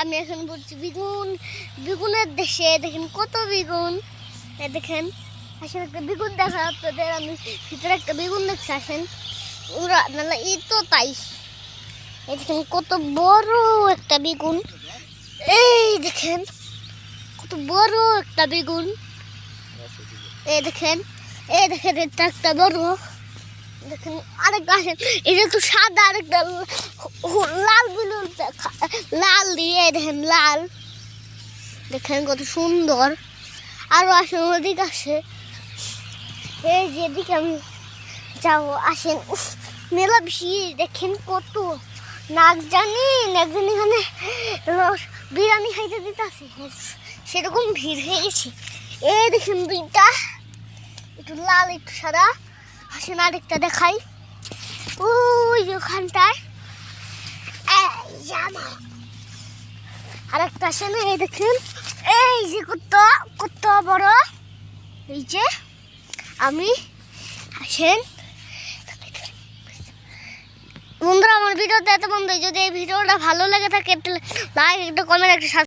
আমি এখন বলছি বেগুন, বেগুনের দেশে দেখেন কত বেগুন। দেখেন, আসেন একটা বেগুন দেখা আপনাদের, আমি ভিতরে একটা বেগুন দেখছি, আসেন। ওরা নাহলে এই তো তাই। দেখেন কত বড় একটা বেগুন। এই দেখেন, কত বড় একটা বেগুন। এই দেখেন এই দেখেন, এটা একটা বড় দেখেন সাদা লাল বেলুন লাল দিয়ে লাল। দেখেন কত সুন্দর। আরও আসেন ওদিক আসে। এই যে এদিকে আমি যাব, আসেন। মেলা বেশি দেখেন কত। নাক জানি নাক জানি এখানে বিরিয়ানি খাইতে দিতে দিতেছে সেরকম ভিড় হয়ে গেছে এই দেখেন দুইটা, একটু লাল, একটু সাদা। আসেন আরেকটা দেখাই। ওই ওখানটায়। আরেকটা আসেন, এই দেখেন। এই যে কত কত বড়। এই যে আমি। আসেন। বন্ধুরা, আমার ভিডিওতে এত বন্ধু যদি এই ভিডিওটা ভালো লাগে থাকে, একটা লাইক একটা কমেন্ট একটা